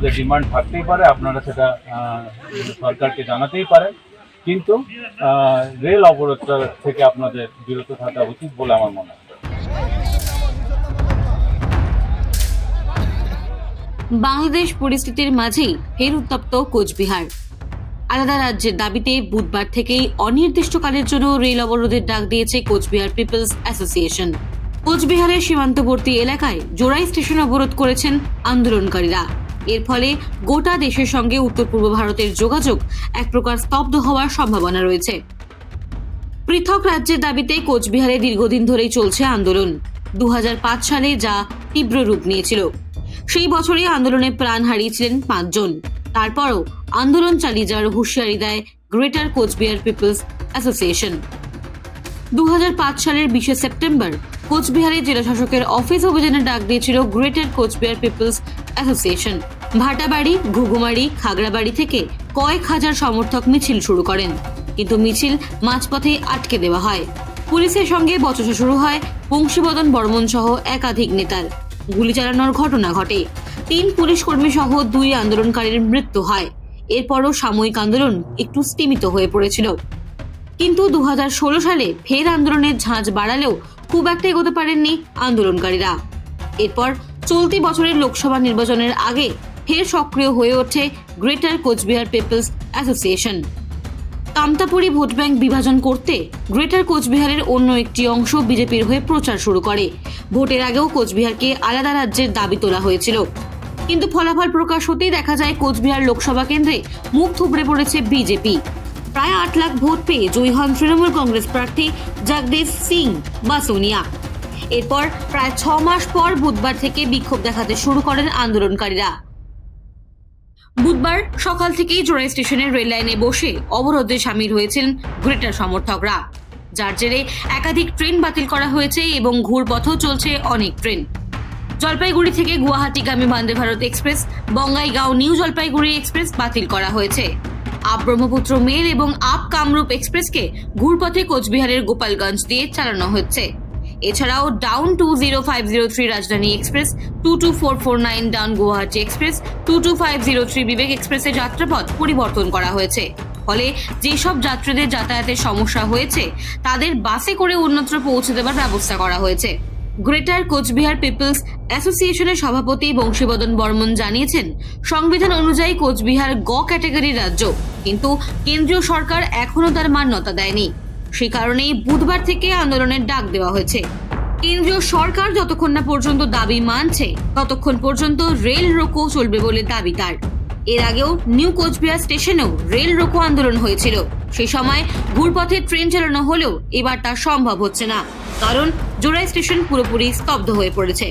আপনাদের ডিমান্ড থাকতেই পারে, আপনারা সেটা সরকারকে জানাতেই পারেন। কিন্তু রেল অবরোধটা থেকে আপনাদের বিরত থাকা উচিত বলে আমার মনে হয়। বাংলাদেশ পরিস্থিতির মাঝেই ফের উত্তপ্ত কোচবিহার। আলাদা রাজ্যের দাবিতে বুধবার থেকেই অনির্দিষ্টকালের জন্য রেল অবরোধের ডাক দিয়েছে কোচবিহার পিপলস অ্যাসোসিয়েশন। কোচবিহারের সীমান্তবর্তী এলাকায় জোড়াই স্টেশন অবরোধ করেছেন আন্দোলনকারীরা। এর ফলে গোটা দেশের সঙ্গে উত্তর পূর্ব ভারতের যোগাযোগ এক প্রকার স্তব্ধ হওয়ার সম্ভাবনা রয়েছে। পৃথক রাজ্যের দাবিতে কোচবিহারে দীর্ঘদিন ধরেই চলছে আন্দোলন। দু হাজার পাঁচ সালে যা তীব্র রূপ নিয়েছিল। সেই বছরই আন্দোলনে প্রাণ হারিয়েছিলেন পাঁচজন। তারপরও আন্দোলন চালিয়ে যাওয়ার হুঁশিয়ারি দেয় গ্রেটার কোচবিহার পিপলস অ্যাসোসিয়েশন। দু হাজার পাঁচ সালের বিশে সেপ্টেম্বর কোচবিহারে জেলা শাসকের অফিস অভিযানে ডাক দিয়েছিল Greater Cooch Behar People's Association. Bhatabari, Ghughumari, Khagrabari থেকে কয়েক হাজার সমর্থক মিছিল শুরু করেন। কিন্তু মিছিল মাঝপথে আটকে দেওয়া হয়। পুলিশের সঙ্গে বচসা শুরু হয় বংশীবদন বর্মন সহ একাধিক নেতার। গুলি চালানোর ঘটনা ঘটে। তিন পুলিশ কর্মী সহ দুই আন্দোলনকারীর মৃত্যু হয়। এরপরও সাময়িক আন্দোলন একটু স্তীমিত হয়ে পড়েছিল। কিন্তু দু হাজার ষোলো সালে ফের আন্দোলনের ঝাঁজ বাড়ালেও খুব একটা এগোতে পারেননি আন্দোলনকারীরা। এরপর চলতি বছরের লোকসভা নির্বাচনের আগে ফের সক্রিয় হয়ে ওঠে Greater Cooch Behar People's Association. Kamtapuri vote bank বিভাজন করতে গ্রেটার কোচবিহারের অন্য একটি অংশ বিজেপির হয়ে প্রচার শুরু করে। ভোটের আগেও কোচবিহারকে আলাদা রাজ্যের দাবি তোলা হয়েছিল। কিন্তু ফলাফল প্রকাশ হতেই দেখা যায় কোচবিহার লোকসভা কেন্দ্রে মুখ থুবড়ে পড়েছে বিজেপি। প্রায় আট লাখ ভোট পেয়ে জয়ী হন তৃণমূল কংগ্রেস প্রার্থী জগদীশ সিং বা সোনিয়া এরপর প্রায় ছ মাস পর বুধবার থেকে বিক্ষোভ দেখাতে শুরু করেন আন্দোলনকারীরা। বুধবার সকাল থেকেই জোড়াই স্টেশনের রেল লাইনে বসে অবরোধে সামিল হয়েছেন গ্রেটার সমর্থকরা। যার জেরে একাধিক ট্রেন বাতিল করা হয়েছে এবং ঘুরপথও চলছে অনেক ট্রেন। জলপাইগুড়ি থেকে গুয়াহাটিগামী Vande Bharat Express, Bongaigaon New Jalpaiguri Express বাতিল করা হয়েছে। আপ ব্রহ্মপুত্র মেল এবং আপ কামরূপ এক্সপ্রেসকে ঘুরপথে কোচবিহারের গোপালগঞ্জ দিয়ে চালানো হচ্ছে। এছাড়াও down two zero five zero three Rajdhani Express two two four four nine down Guwahati Express two two five zero three Vivek এক্সপ্রেসের যাত্রাপথ পরিবর্তন করা হয়েছে। ফলে যেসব যাত্রীদের যাতায়াতের সমস্যা হয়েছে, তাদের বাসে করে অন্যত্র পৌঁছে দেওয়ার ব্যবস্থা করা হয়েছে। গ্রেটার কোচবিহার পিপলস অ্যাসোসিয়েশনের সভাপতি বংশীবদন বর্মন জানিয়েছেন, সংবিধান অনুযায়ী কোচবিহার গ ক্যাটাগরির রাজ্য, কিন্তু কেন্দ্রীয় সরকার এখনও তার মান্যতা দেয়নি। সে কারণেই বুধবার থেকে আন্দোলনের ডাক দেওয়া হয়েছে। কেন্দ্রীয় সরকার যতক্ষণ না পর্যন্ত দাবি মানছে, ততক্ষণ পর্যন্ত রেল রোকো চলবে বলে দাবি তার। এর আগেও নিউ কোচবিহার স্টেশনেও রেল রোকো আন্দোলন হয়েছিল। সে সময় ঘুরপথে ট্রেন চালানো হলেও এবার তা সম্ভব হচ্ছে না। কারণ জোড়াই স্টেশন পুরোপুরি স্তব্ধ হয়ে পড়েছে।